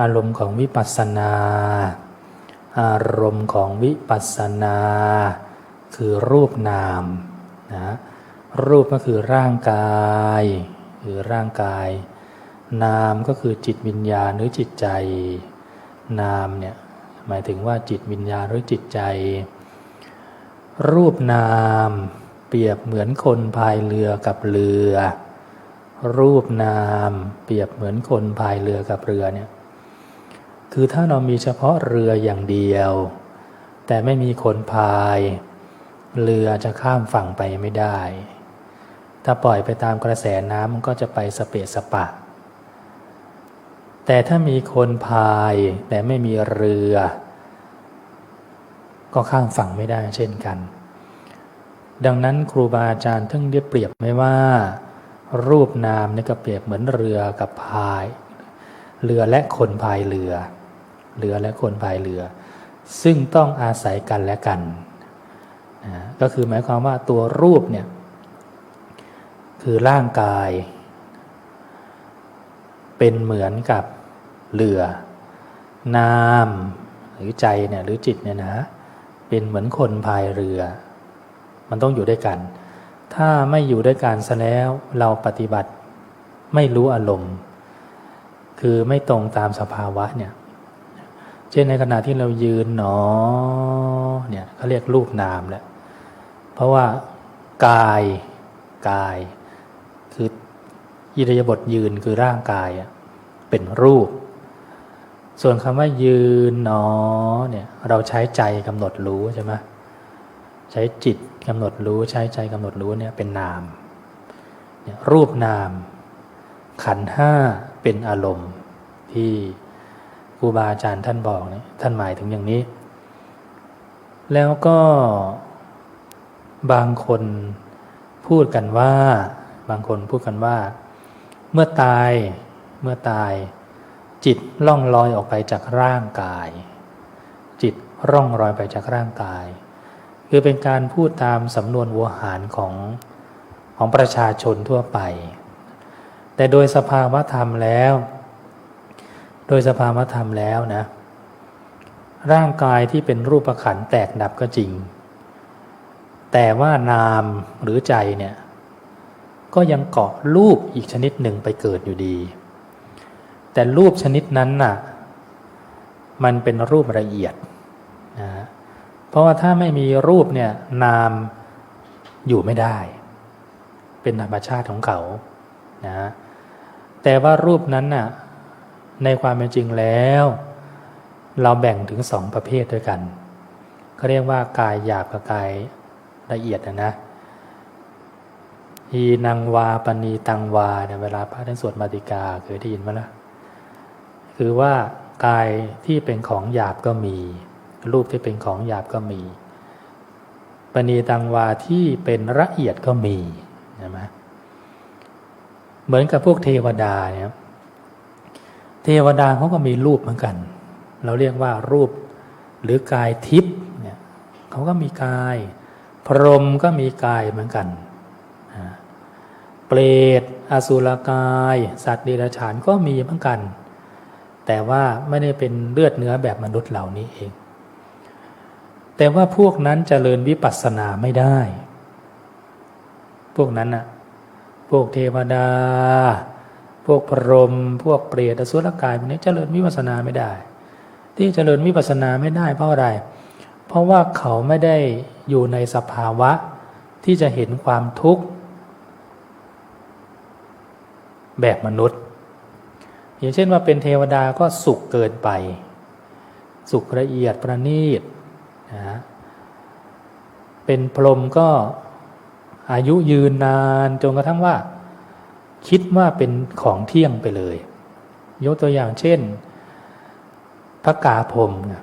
อารมณ์ของวิปัสสนา อารมณ์ของวิปัสสนา คือรูปนามนะรูปก็คือร่างกายคือร่างกาย นามก็คือจิตวิญญาณหรือจิตใจ นามเนี่ยหมายถึงว่าจิตวิญญาณหรือจิตใจ รูปนามเปรียบเหมือนคนพายเรือกับเรือ รูปนาม เปรียบเหมือนคนพายเรือกับเรือเนี่ย คือถ้าเรามีเฉพาะเรืออย่างเดียว แต่ไม่มีคนพาย เรือจะข้ามฝั่งไปไม่ได้ ถ้าปล่อยไปตามกระแสน้ำมันก็จะไปสเปะสปะ แต่ถ้ามีคนพายแต่ไม่มีเรือ ก็ข้ามฝั่งไม่ได้เช่นกัน ดังนั้นครูบาอาจารย์ทึ่งได้เปรียบไม่ว่า รูปนามนี่ก็เปรียบเหมือนเรือกับพาย เรือและคนพายเรือ เรือและคนพายเรือ ซึ่งต้องอาศัยกันและกันนะก็คือหมายความว่าตัวรูปเนี่ยคือร่างกาย เป็นเหมือนกับเรือ นามหรือใจเนี่ยหรือจิตเนี่ยนะเป็นเหมือนคนพายเรือ มันต้องอยู่ด้วยกัน ถ้าไม่อยู่ด้วยกันซะแล้วเราปฏิบัติไม่รู้อารมณ์ คือไม่ตรงตามสภาวะเนี่ย เช่นในขณะที่เรายืนหนอเนี่ยเขาเรียกรูปนามแหละเพราะว่ากายกาย คืออิริยาบถยืนคือร่างกายเป็นรูป ส่วนคำว่ายืนหนอเนี่ยเราใช้ใจกำหนดรู้ใช่ไหมใช้จิตกำหนดรู้ใช้ใจกำหนดรู้เนี่ยเป็นนามรูปนาม ขันห้าเป็นอารมณ์ที่ ครูบาอาจารย์ท่านบอกเนี่ยท่านหมายถึงอย่างนี้ แล้วก็บางคนพูดกันว่า บางคนพูดกันว่า เมื่อตายเมื่อตายจิตล่องลอยออกไปจากร่างกาย จิตร่องรอยไปจากร่างกาย คือเป็นการพูดตามสำนวนวัวหารของของประชาชนทั่วไป แต่โดยสภาวธรรมแล้ว โดยสภาวธรรมแล้วนะ ร่างกายที่เป็นรูปขันแตกดับก็จริง แต่ว่านามหรือใจเนี่ยก็ยังเกาะรูปอีกชนิดหนึ่งไปเกิดอยู่ดี แต่รูปชนิดนั้นน่ะมันเป็นรูปละเอียดนะเพราะว่าถ้าไม่มีรูปเนี่ยนามอยู่ไม่ได้ เป็นธรรมชาติของเขานะแต่ว่ารูปนั้นน่ะ ในความเป็นจริงแล้ว เราแบ่งถึงสองประเภทด้วยกันเขาเรียกว่ากายหยาบกับกายละเอียดนะนะอีนังวาปณีตังวาเนี่ยเวลาพระท่านสวดมาติกาเคยได้ยินไหมล่ะคือว่ากายที่เป็นของหยาบก็มี รูปที่เป็นของหยาบก็มี ปณีตังวาที่เป็นละเอียดก็มีใช่ไหมเหมือนกับพวกเทวดาเนี่ย เทวดาเขาก็มีรูปเหมือนกัน เราเรียกว่ารูปหรือกายทิพย์เนี่ยเขาก็มีกาย พรหมก็มีกายเหมือนกัน เปรตอสุรกาย สัตว์เดรัจฉานก็มีเหมือนกัน แต่ว่าไม่ได้เป็นเลือดเนื้อแบบมนุษย์เหล่านี้เอง แต่ว่าพวกนั้นจเจริญวิปัสสนาไม่ได้ พวกนั้นน่ะพวกเทวดา พวกพรหมพวกเปรตอสุรกายพวกนี้เจริญวิปัสนาไม่ได้ ที่เจริญวิปัสสนาไม่ได้เพราะอะไร เพราะว่าเขาไม่ได้อยู่ในสภาวะที่จะเห็นความทุกข์แบบมนุษย์ อย่างเช่นว่าเป็นเทวดาก็สุขเกินไป สุขละเอียดประณีตนะเป็นพรหมก็อายุยืนนานจนกระทั่งว่า คิดว่าเป็นของเที่ยงไปเลย ยกตัวอย่างเช่น พระกาพรมนะ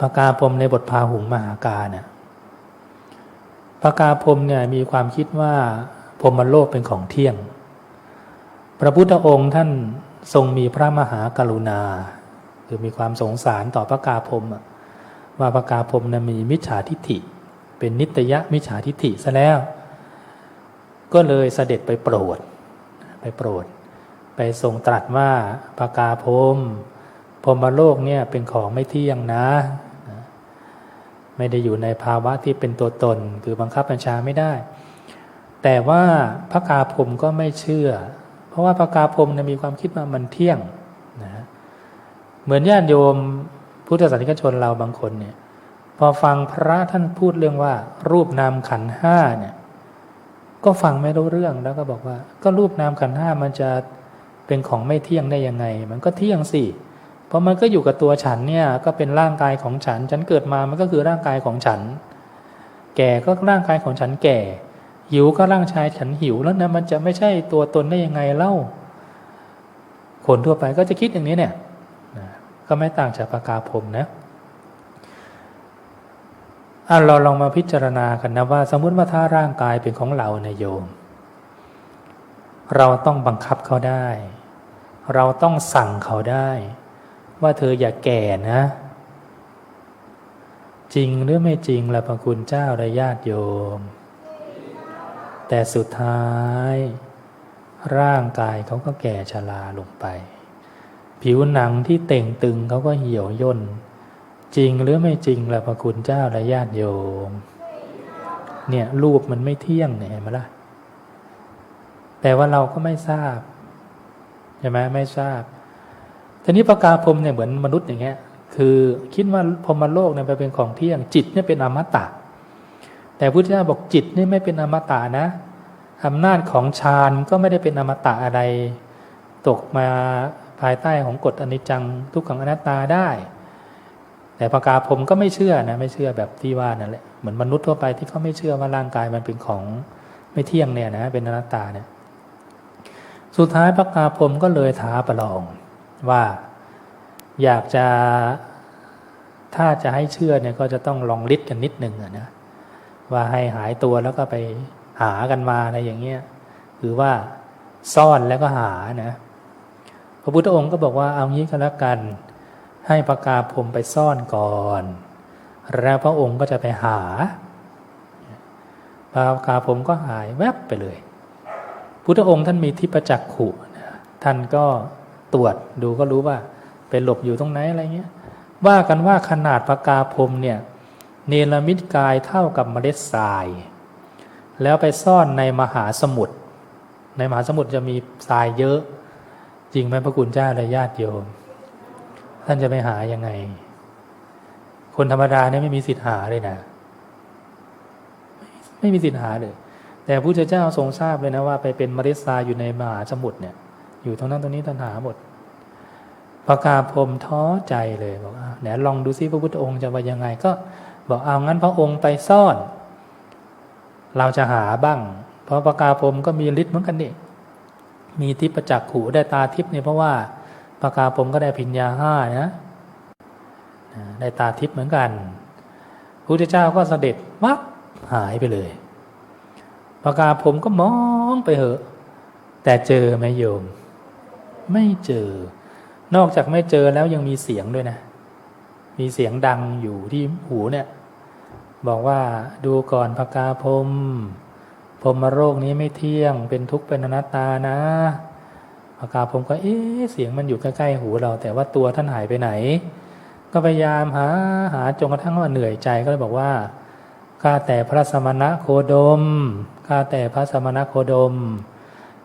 พระกาพรมในบทพาหุงมหากาเนี่ยพระกาพรมเนี่ยมีความคิดว่าพรหมโลกเป็นของเที่ยง พระพุทธองค์ท่านทรงมีพระมหากรุณา คือมีความสงสารต่อพระกาพรมว่าพระกาพรมนะมีมิจฉาทิฏฐิ เป็นนิตยะมิจฉาทิฏฐิซะแล้ว ก็เลยเสด็จไปโปรด ไปโปรด ไปทรงตรัสว่าปากาพรมพรมโลกเนี่ยเป็นของไม่เที่ยงนะ ไม่ได้อยู่ในภาวะที่เป็นตัวตน คือบังคับบัญชาไม่ได้ แต่ว่าพระกาพรมก็ไม่เชื่อ เพราะว่าพระกาพรมเนี่ยมีความคิดว่ามันเที่ยงนะเหมือนญาติโยมพุทธศาสนิกชนเราบางคนเนี่ยพอฟังพระท่านพูดเรื่องว่ารูปนามขันห้าเนี่ย ก็ฟังไม่รู้เรื่องแล้วก็บอกว่า ก็รูปนามขันธ์ห้ามันจะเป็นของไม่เที่ยงได้ยังไง มันก็เที่ยงสิเพราะมันก็อยู่กับตัวฉันเนี่ยก็เป็นร่างกายของฉัน ฉันเกิดมามันก็คือร่างกายของฉัน แก่ก็ร่างกายของฉันแก่ หิวก็ร่างชายฉันหิวแล้วนะมันจะไม่ใช่ตัวตนได้ยังไงเล่า คนทั่วไปก็จะคิดอย่างนี้เนี่ยก็ไม่ต่างจากปากาพรมนะ เราลองมาพิจารณากันนะว่า สมมติว่าถ้าร่างกายเป็นของเราเนยโยม เราต้องบังคับเขาได้ เราต้องสั่งเขาได้ ว่าเธออย่าแก่นะ จริงหรือไม่จริงละพระคุณเจ้าและญาติโยม แต่สุดท้าย ร่างกายเขาก็แก่ชราลงไป ผิวหนังที่เต่งตึงเขาก็เหี่ยวย่น จริงหรือไม่จริงละพระคุณเจ้าและญาติโยม เนี่ยรูปมันไม่เที่ยงเนี่ยเห็นไหมล่ะ แต่ว่าเราก็ไม่ทราบใช่ไหมไม่ทราบทีนี้ประกาพรมเนี่ยเหมือนมนุษย์อย่างเงี้ย คือคิดว่าพรมโลกเนี่ยไปเป็นของเที่ยง จิตเนี่ยเป็นอมตะ แต่พุทธเจ้าบอกจิตนี่ไม่เป็นอมตะนะอำนาจของฌานก็ไม่ได้เป็นอมตะอะไร ตกมาภายใต้ของกฎอนิจจังทุกขังอนัตตาได้ แต่ปากาผมก็ไม่เชื่อนะไม่เชื่อแบบที่ว่านั่นแหละเหมือนมนุษย์ทั่วไปที่เขาไม่เชื่อว่าร่างกายมันเป็นของไม่เที่ยงเนี่ยนะเป็นอนัตตาเนี่ยสุดท้ายปากาผมก็เลยท้าประลองว่าอยากจะถ้าจะให้เชื่อเนี่ยก็จะต้องลองลิดกันนิดหนึ่งนะว่าให้หายตัวแล้วก็ไปหากันมาอะไรอย่างเงี้ยคือว่าซ่อนแล้วก็หานะ พระพุทธองค์ก็บอกว่าเอางี้ก็แล้วกัน ให้ปากาพรมไปซ่อนก่อน แล้วพระองค์ก็จะไปหาปากาพรมก็หายแวบไปเลย พุทธองค์ท่านมีทิพจักขุท่านก็ตรวจดูก็รู้ว่าเป็นหลบอยู่ตรงไหนอะไรเงี้ยว่ากันว่าขนาดปากาพรมเนี่ยเนรมิตกายเท่ากับเมล็ดทราย แล้วไปซ่อนในมหาสมุทรในมหาสมุทรจะมีทรายเยอะ จริงไหมพระคุณเจ้าและญาติโยม ท่านจะไปหายังไง คนธรรมดาเนี่ยไม่มีสิทธิ์หาเลยนะ ไม่มีสิทธิ์หาเลย แต่พระพุทธเจ้าทรงทราบเลยนะว่าไปเป็นมล็ดทราอยู่ในมหาสมุทรเนี่ย อยู่ตรงนั้นตรงนี้ท่านหาหมดปากาพรมท้อใจเลยบอกไหนลองดูซิพระพุทธองค์จะว่ายังไง ก็บอกเอางั้นพระองค์ไปซ่อน เราจะหาบ้าง เพราะปากาพรมก็มีฤทธิ์เหมือนกันนี่มีทิพประจักขู่ได้ตาทิพย์เนี่ยเพราะว่า ปากาพรมก็ได้พิญญาห้านะได้ตาทิพย์เหมือนกันพระพุทธเจ้าก็เสด็จวับหายไปเลยปากาพรมก็มองไปเหอะ แต่เจอไหมโยม ไม่เจอ นอกจากไม่เจอแล้วยังมีเสียงด้วยนะ มีเสียงดังอยู่ที่หูเนี่ย บอกว่าดูก่อนพกาพรมพรมาโรคนี้ไม่เที่ยง เป็นทุกข์เป็นอนัตตานะ พกาพรมก็เอ๊ะเสียงมันอยู่ใกล้ๆหูเรา แต่ว่าตัวท่านหายไปไหน ก็พยายามหาหาจนกระทั่งว่าเหนื่อยใจก็เลยบอกว่าข้าแต่พระสมณะโคดมข้าแต่พระสมณะโคดม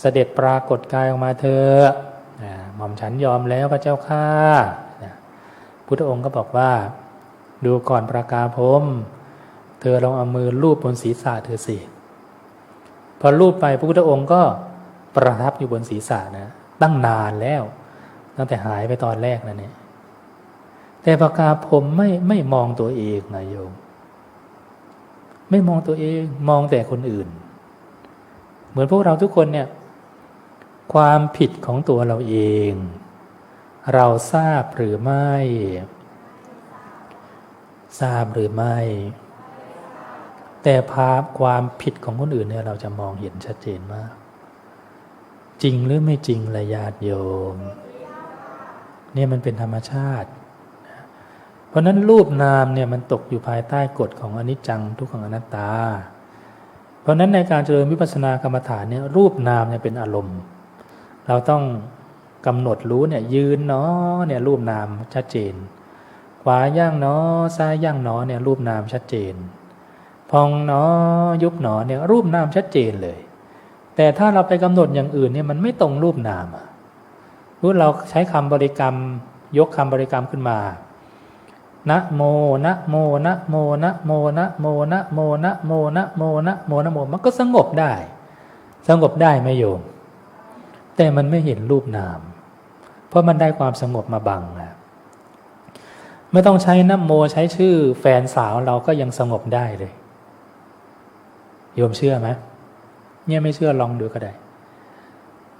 เสด็จปรากฏกายออกมาเถอะหม่อมฉันยอมแล้วพระเจ้าข้าพุทธองค์ก็บอกว่า ดูก่อนประกาพรมเธอลองเอามือลูบบนศีรษะเธอสิพอลูบไปพระพุทธองค์ก็ ประทับอยู่บนศีรษะนะ ตั้งนานแล้ว ตั้งแต่หายไปตอนแรกนั่นเนี่ย แต่ประกาพรมไม่ไม่มองตัวเองนะโยม ไม่มองตัวเองมองแต่คนอื่น เหมือนพวกเราทุกคนเนี่ย ความผิดของตัวเราเอง เราทราบหรือไม่ ทราบหรือไม่แต่ภาพความผิดของคนอื่นเนี่ยเราจะมองเห็นชัดเจนมาก จริงหรือไม่จริงระยาดโยม เนี่ยมันเป็นธรรมชาติ เพราะนั้นรูปนามเนี่ยมันตกอยู่ภายใต้กฎของอนิจจังทุกขังอนัตตา เพราะนั้นในการเจริญวิปัสสนากรรมฐานเนี่ยรูปนามเนี่ยเป็นอารมณ์ เราต้องกำหนดรู้เนี่ยยืนเนาะเนี่ยรูปนามชัดเจน ขวาย่างเนาะซ้ายย่างเนาะเนี่ยรูปนามชัดเจน พองเนาะยุบเนาะเนี่ยรูปนามชัดเจนเลย แต่ถ้าเราไปกำหนดอย่างอื่นเนี่ยมันไม่ตรงรูปนามรู้เราใช้คำบริกรรม ยกคำบริกรรมขึ้นมานะโมนะโมนะโมนะโมนะโมนะโมนะโมนะโมนะโมนะโมมันก็สงบได้ สงบได้ไหมโยม แต่มันไม่เห็นรูปนาม เพราะมันได้ความสงบมาบังนะไม่ต้องใช้นะโมใช้ชื่อแฟนสาวเราก็ยังสงบได้เลย โยมเชื่อไหม เนี่ยไม่เชื่อลองดูก็ได้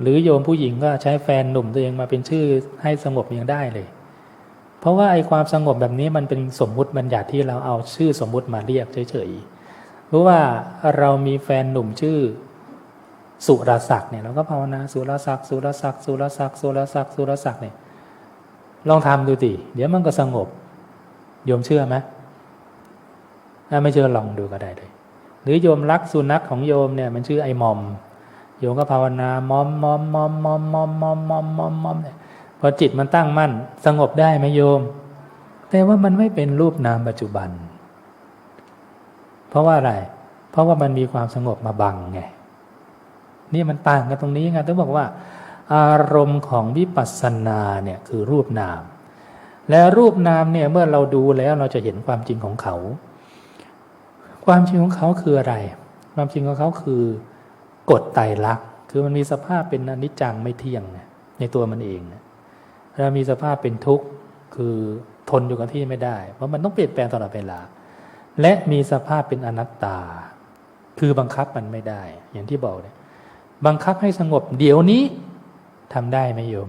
หรือโยมผู้หญิงก็ใช้แฟนหนุ่มตัวเองมาเป็นชื่อให้สงบยังได้เลย เพราะว่าไอ้ความสงบแบบนี้มันเป็นสมมุติบัญญัติที่เราเอาชื่อสมมุติมาเรียกเฉยๆรู้ว่าเรามีแฟนหนุ่มชื่อสุรศักดิ์เนี่ยเราก็ภาวนาสุรศักดิ์สุรศักดิ์สุรศักดิ์สุรศักดิ์สุรศักดิ์เนี่ยลองทำดูดิเดี๋ยวมันก็สงบโยมเชื่อไหมถ้าไม่เชื่อลองดูก็ได้เลย หรือโยมรักสุนัขของโยมเนี่ยมันชื่อไอ้มอม โยมก็ภาวนามอมมอมมอมมอมมอมมอมมอมมอมมอมเนี่ยพอจิตมันตั้งมั่น สงบได้ไหมโยม แต่ว่ามันไม่เป็นรูปนามปัจจุบัน เพราะว่าอะไร เพราะว่ามันมีความสงบมาบังไง นี่มันต่างกันตรงนี้ไงต้องบอกว่า อารมณ์ของวิปัสสนาเนี่ยคือรูปนาม และรูปนามเนี่ยเมื่อเราดูแล้วเราจะเห็นความจริงของเขา ความจริงของเขาคืออะไร ความจริงของเขาคือกฎไตรลักษณ์คือมันมีสภาพเป็นอนิจจังไม่เที่ยงในตัวมันเองแล้วมีสภาพเป็นทุกข์คือทนอยู่กับที่ไม่ได้ เพราะมันต้องเปลี่ยนแปลงตลอดเวลา และมีสภาพเป็นอนัตตา คือบังคับมันไม่ได้ อย่างที่บอกเนี่ยบังคับให้สงบเดี๋ยวนี้ทำได้ไหมโยม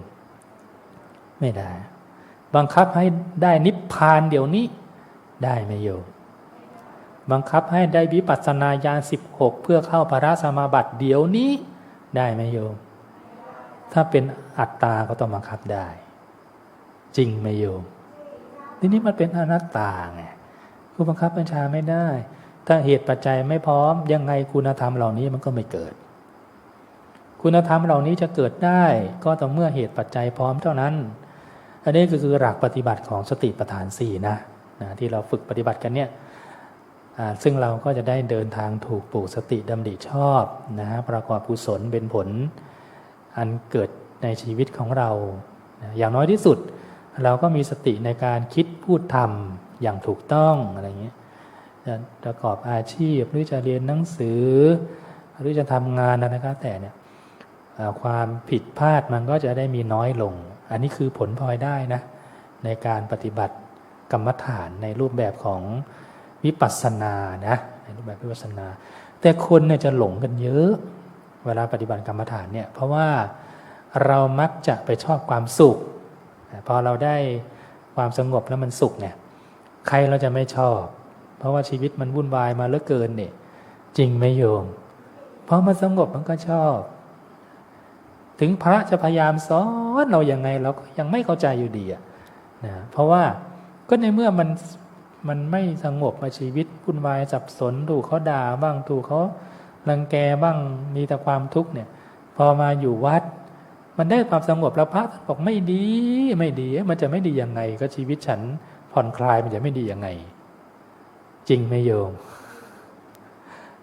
ไม่ได้ บังคับให้ได้นิพพานเดี๋ยวนี้ ได้ไหมโยม บังคับให้ได้วิปัสสนาญาณ16 เพื่อเข้าพระสมาบัติเดี๋ยวนี้ได้ไหมโยม ถ้าเป็นอัตตาก็ต้องบังคับได้ จริงไหมโยม ทีนี้มันเป็นอนัตตาไงคือบังคับบัญชาไม่ได้ ถ้าเหตุปัจจัยไม่พร้อม ยังไงคุณธรรมเหล่านี้มันก็ไม่เกิด คุณธรรมเหล่านี้จะเกิดได้ ก็ต่อเมื่อเหตุปัจจัยพร้อมเท่านั้น อันนี้ก็คือหลักปฏิบัติของสติปัฏฐานสี่นะนะที่เราฝึกปฏิบัติกันเนี่ย ซึ่งเราก็จะได้เดินทางถูกปลูกสติดำริชอบนะฮะประกอบกุศลเป็นผล อันเกิดในชีวิตของเรา อย่างน้อยที่สุด เราก็มีสติในการคิดพูดทำอย่างถูกต้องอะไรเงี้ยจะประกอบอาชีพหรือจะเรียนหนังสือ หรือจะทำงานอะไรก็แต่เนี่ยความผิดพลาดมันก็จะได้มีน้อยลง อันนี้คือผลพลอยได้นะในการปฏิบัติกรรมฐานในรูปแบบของ วิปัสสนานะในรูปแบบวิปัสสนา แต่คนเนี่ยจะหลงกันเยอะ เวลาปฏิบัติกรรมฐานเนี่ยเพราะว่าเรามักจะไปชอบความสุข พอเราได้ความสงบแล้วมันสุขเนี่ยใครเราจะไม่ชอบ เพราะว่าชีวิตมันวุ่นวายมาเหลือเกินเนี่ยจริงไหมโยมเพราะมันสงบมันก็ชอบ ถึงพระจะพยายามสอนเราอย่างไงเราก็ยังไม่เข้าใจอยู่ดีอะนะเพราะว่าก็ในเมื่อมัน มันไม่สงบมาชีวิตวุ่นวายสับสนถูกเขาด่าบ้างถูกเขารังแกบ้างมีแต่ความทุกข์เนี่ย พอมาอยู่วัด มันได้ความสงบแล้วพระท่านบอกไม่ดีไม่ดี มันจะไม่ดียังไง ก็ชีวิตฉันผ่อนคลายมันจะไม่ดียังไง จริงไหมโยม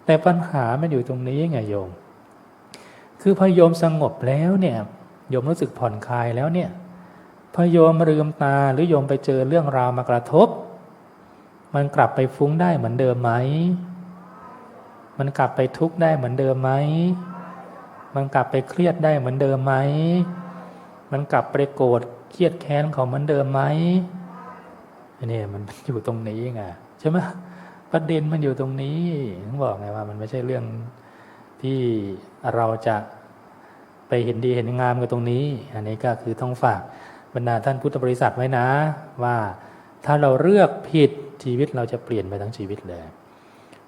แต่ปัญหามันอยู่ตรงนี้ไงโยม คือพอโยมสงบแล้วเนี่ยโยมรู้สึกผ่อนคลายแล้วเนี่ยพอโยมลืมตาหรือโยมไปเจอเรื่องราวมากระทบ มันกลับไปฟุ้งได้เหมือนเดิมไหม มันกลับไปทุกข์ได้เหมือนเดิมไหม มันกลับไปเครียดได้เหมือนเดิมไหม มันกลับไปโกรธเครียดแค้นขาเหมือนเดิมไหมนี่มันอยู่ตรงนี้ไงใช่ไหมประเด็นมันอยู่ตรงนี้ต้องบอกไงว่ามันไม่ใช่เรื่องที่เราจะไปเห็นดีเห็นงามกันตรงนี้ อันนี้ก็คือต้องฝากบรรดาท่านพุทธบริษัทไว้นะ ว่าถ้าเราเลือกผิด ชีวิตเราจะเปลี่ยนไปทั้งชีวิตเลย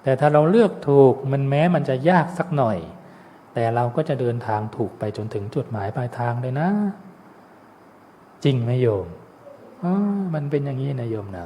แต่ถ้าเราเลือกถูกมันแม้มันจะยากสักหน่อย แต่เราก็จะเดินทางถูกไปจนถึงจุดหมายปลายทางเลยนะ จริงไหมโยมอ๋อมันเป็นอย่างนี้นะโยมนะ